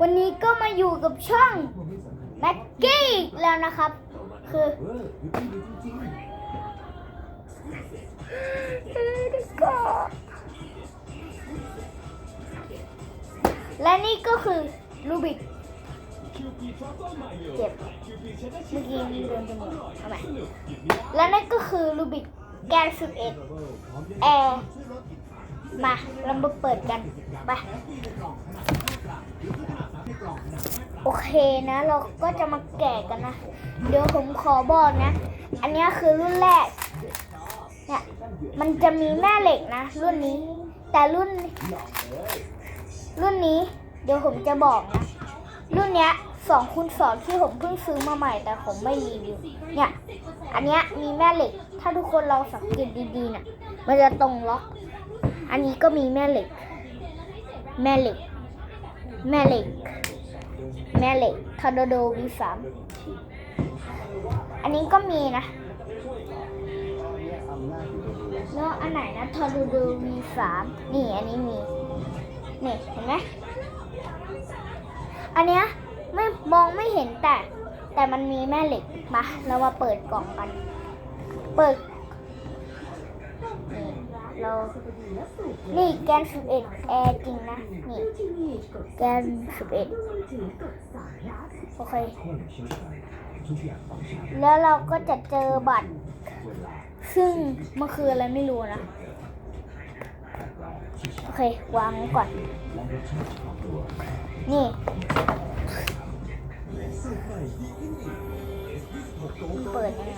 วันนี้ก็มาอยู่กับช่องแม็กกี้แล้วนะครับ คือและนี่ก็คือลูบิกเจ็บเมื่อกี้มีโดนจมูกทำไมและนั่นก็คือลูบิกแกนสิบเอ็ดแอร์มาเรามาเปิดกันไป โอเคนะ เราก็จะมาแกะกันนะ เดี๋ยวผมขอบอกนะ อันนี้คือรุ่นแรก เนี่ย มันจะมีแม่เหล็กนะ รุ่นนี้ แต่รุ่น รุ่นนี้ เดี๋ยวผมจะบอกนะ รุ่นเนี้ยสองคูณสองที่ผมเพิ่งซื้อมาใหม่แต่ผมไม่รีวิว เนี่ย อันเนี้ยมีแม่เหล็ก ถ้าทุกคนลองสังเกตดีๆน่ะ มันจะตรงล็อก อันนี้ก็มีแม่เหล็ก แม่เหล็ก แม่เหล็ก แม่เหล็กทอร์นาโด V3 อันนี้ก็มีนะแล้วอันไหนนะทอร์นาโด V3 นี่อันนี้มีนี่เห็นไหมอันเนี้ยไม่มองไม่เห็นแต่ แต่มันมีแม่เหล็กมาเรามาเปิดกล่องกัน เปิด เรา นี่แกน11แอร์จริงนะ นี่แกน11โอเค แล้วเราก็จะเจอบัตร ซึ่งมันคืออะไรไม่รู้นะ โอเค วางไว้ก่อน นี่ เปิดยังไง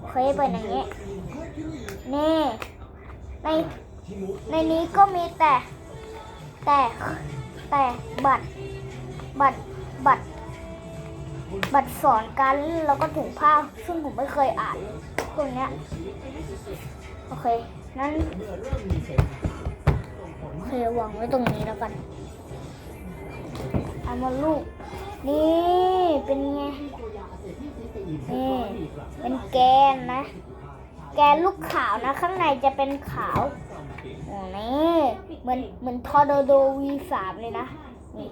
โอเคเปิดอย่างนี้นี่ในในนี้ก็มีแต่ แต่แต่บัตรบัตรบัตรบัตรสอนการเล่นแล้วก็ถุงผ้าซึ่งผมไม่เคยอ่านตรงเนี้ยโอเคนั้นโอเควางไว้ตรงนี้แล้วกันเอามาลูก นี่เป็นไงนี่เป็นแกนนะ แกนลูกขาวนะ ข้างในจะเป็นขาวโอ้นี่เหมือนเหมือนทอร์โดโด V3 เลยนะนี่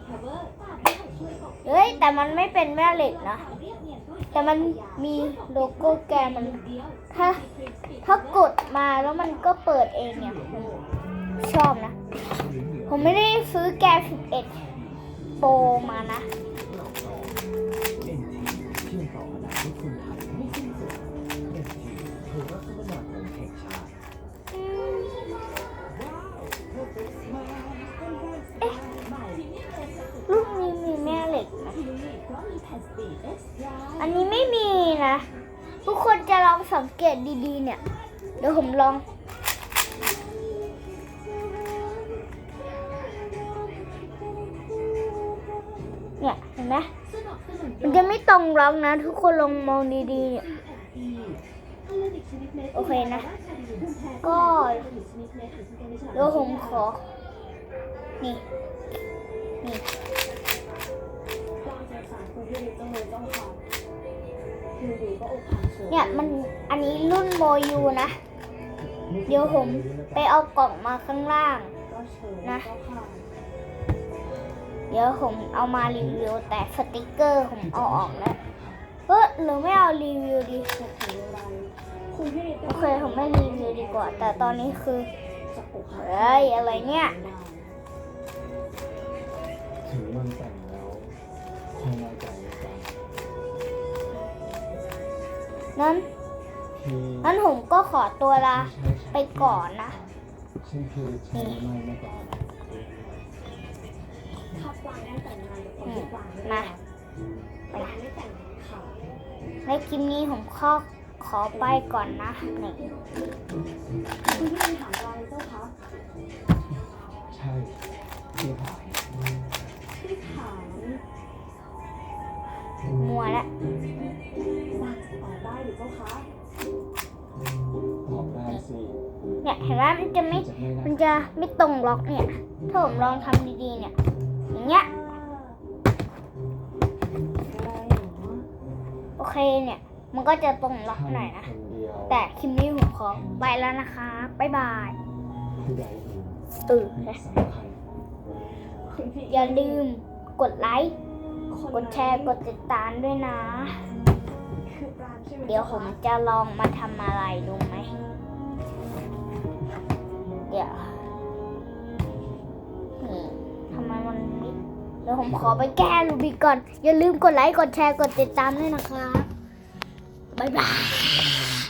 เฮ้ย แต่มันไม่เป็นแม่เหล็กนะ แต่มันมีโลโก้แกนมัน ถ้า ถ้ากดมาแล้วมันก็เปิดเองเนี่ย ชอบนะ ผมไม่ได้ซื้อแกน11โปรมานะ อันนี้ไม่มีนะ ทุกคนจะลองสังเกตดีๆ เนี่ย เดี๋ยวผมลอง เนี่ย เห็นไหมมันจะไม่ตรงล็อกนะ ทุกคนลองมองดีๆเนี่ยโอเคนะ ก็เดี๋ยวผมขอ นี่ นี่ เนี่ยมันอันนี้รุ่นโมยูนะ เดี๋ยวผมไปเอากล่องมาข้างล่างนะ เดี๋ยวผมเอามารีวิวแต่สติกเกอร์ผมเอาออกแล้วเออหรือไม่เอารีวิวดีโอเคผมไม่รีวิวดีกว่า แต่ตอนนี้คือเฮ้ยอะไรเนี่ย ถึงวันแต่งแล้วคงมาใจ นนั้นพี่นั้นผมก็ขอตัวลาไม่ใช่ไปก่อนนะฉันคือใช้ไม่ไม่ก่อนอืมมาไปในคลิปนี้ผมขอขอไปก่อนนะนี่ เนี่ยเห็นไหมมันจะไม่จะไม่ได้มันจะไม่ตรงล็อกเนี่ยถ้าผมลองทำดีๆเนี่ยอย่างเงี้ยโอเคเนี่ย มันก็จะตรงล็อกหน่อยนะคนเดียวแต่คลิปนี้ผมขอไปแล้วนะคะบ๊ายบายผู้ใดอื่นตื่นไม่นะสำคัญอย่าลืมกดไลค์กดแชร์กดติดตามด้วยนะ เดี๋ยวผมจะลองมาทำอะไรดูไหม เดี๋ยวนี่ทำไมมันไม่เดี๋ยวผมขอไปแก้รูบิกก่อน อย่าลืมกดไลค์ กดแชร์ กดติดตามด้วยนะคะ บ๊ายบาย